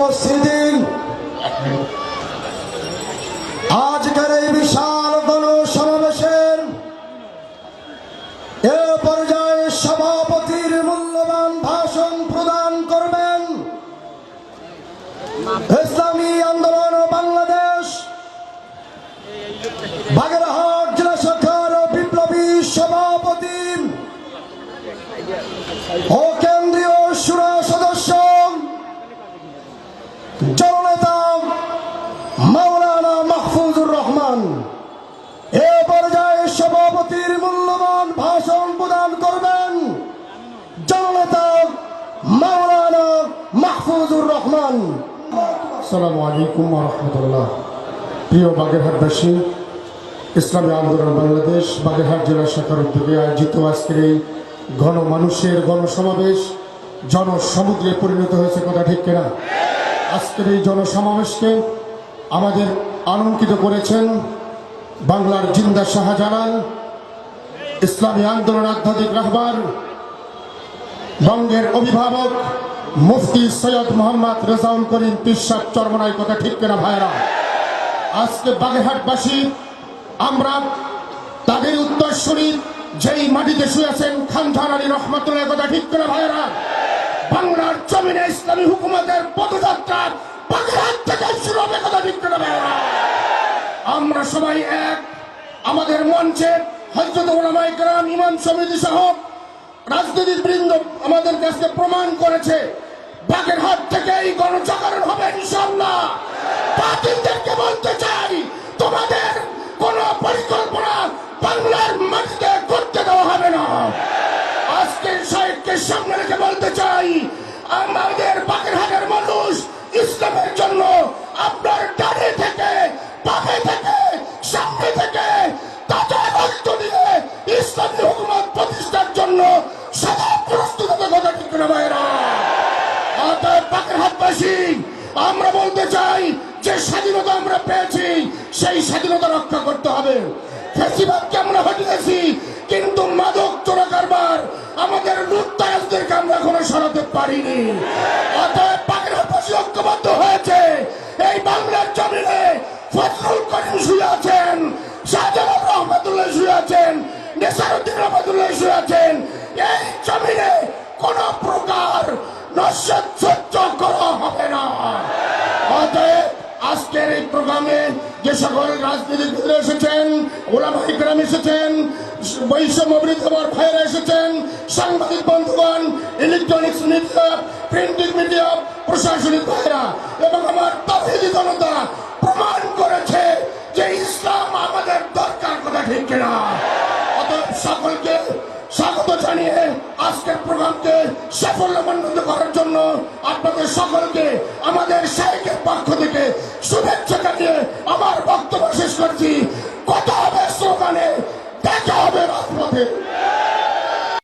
উপস্থিতি। আজকের এই বিশাল গণসমাবেশের এ পর্যায়ে সভাপতির মূল্যবান ভাষণ প্রদান করবেন ইসলামী আন্দোলন বাংলাদেশ। বাগেরহাট জেলা শাখার বিপ্লবী সভাপতি ও কেন্দ্রীয় সুরা সদস্য মাহফুজুর রহমান। আসসালামু আলাইকুম রহমতুল্লাহ। প্রিয় বাগেরহাটবাসী ইসলামী আন্দোলন বাংলাদেশ, বাগেরহাট জেলা শাখার উদ্যোগে আয়োজিত আজকের এই ঘন মানুষের গণসমাবেশ জনসমুদ্রে পরিণত হয়েছে কথা ঠিক কিনা? আজকের এই জনসমাবেশকে আমাদের আনন্দিত করেছেন বাংলার জিন্দা শাহজালাল, ইসলামী আন্দোলন আধ্যাত্মিক রাহবার, বঙ্গের অভিভাবক মুফতি সৈয়দ মোহাম্মদ রেজাউল করিম পিসাব চরমনাই কথা ঠিক কিনা ভাইরা? আজকে বাগেরহাটবাসী, আমরা তাদের উত্তর শুনি, যেই মাটিতে শুয়েছেন খানজান আলী রহমতুল্লাহ কথা ঠিক কিনা ভাইরা? বাংলার জমিনে ইসলামী হুকুমতের পদযাত্রা বাগেরহাট থেকে শুরু হবে কথা ঠিক কিনা ভাইরা? আমরা সবাই এক, আমাদের মঞ্চে হজরত ওলামাই গ্রাম ইমাম সমিতি সহ রাজনীতির বৃন্দ আমাদের কাছে প্রমাণ করেছে, বাগেরহাট থেকে এই গণজাগরণ হবে ইনশাল্লাহ বাতিলদেরকে বলতে চাই, তোমাদের কোন পরিকল্পনা বাংলার মাটিতে করতে দেওয়া হবে না। আজকের সাহেবকে সামনে রেখে বলতে চাই, আমাদের বাগেরহাটের মানুষ ইসলামের জন্য আমরা বলতে চাই যে স্বাধীনতা আমরা পেয়েছি, সেই স্বাধীনতা রক্ষা করতে হবে। ফেসিবাদকে আমরা হটিয়েছি কিন্তু মাদক চোরা কারবার আমাদের লুটতারাজদেরকে আমরা এখনও সরাতে পারিনি। অতএব বাগেরহাটবাসী ঐক্যবদ্ধ হয়েছে। এই বাংলার জমিনে ফজলুল করিম শুয়ে আছেন, শাহজালাল রহমতুল্লাহ শুয়ে আছেন নেসারুদ্দিন রহমতুল্লাহ শুয়ে আছেন আজকের এই প্রোগ্রামে যে সকল রাজনীতিবিদরা এসেছেন ওলামা ইকরাম এসেছেন, বৈষম্য বৃদ্ধবার ভাইয়েরা এসেছেন, সাংবাদিক বন্ধুগণ ইলেকট্রনিক্স মিডিয়া প্রিন্টিং মিডিয়া প্রশাসনিক ভাইরা এবং আমার তাহিদি জনতা প্রমাণ করেছে যে ইসলাম আমাদের দরকার কথা ঠিক কিনা। অতএব সকলকে স্বাগত জানিয়ে আজকের প্রোগ্রামকে সাফল্যমণ্ডিত করার জন্য আপনাদের সকলকে আমাদের শাহেকের পক্ষ থেকে শুভেচ্ছা